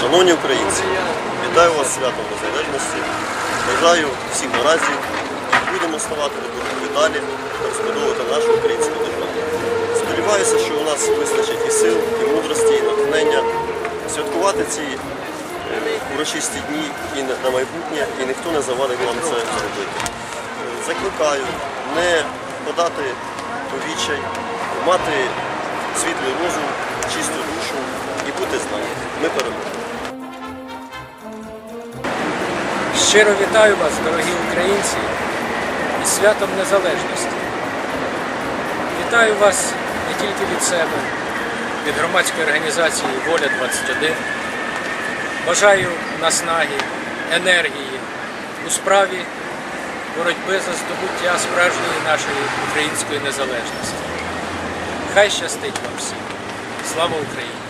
Шановні українці, вітаю вас святом незалежності. Бажаю всіх наразів і будемо ставати до боротьби далі та розбудовувати нашу українську державу. Сподіваюся, що у нас вистачить і сил, і мудрості, і натхнення святкувати ці е, урочисті дні і на майбутнє, і ніхто не завадить вам це зробити. Е, Закликаю не подати у відчай, мати світлий розум, чисту душу і бути з нами. Ми переможемо. Щиро вітаю вас, дорогі українці, із святом Незалежності. Вітаю вас не тільки від себе, від громадської організації Воля 21. Бажаю наснаги, енергії у справі боротьби за здобуття справжньої нашої української незалежності. Хай щастить вам всім. Слава Україні!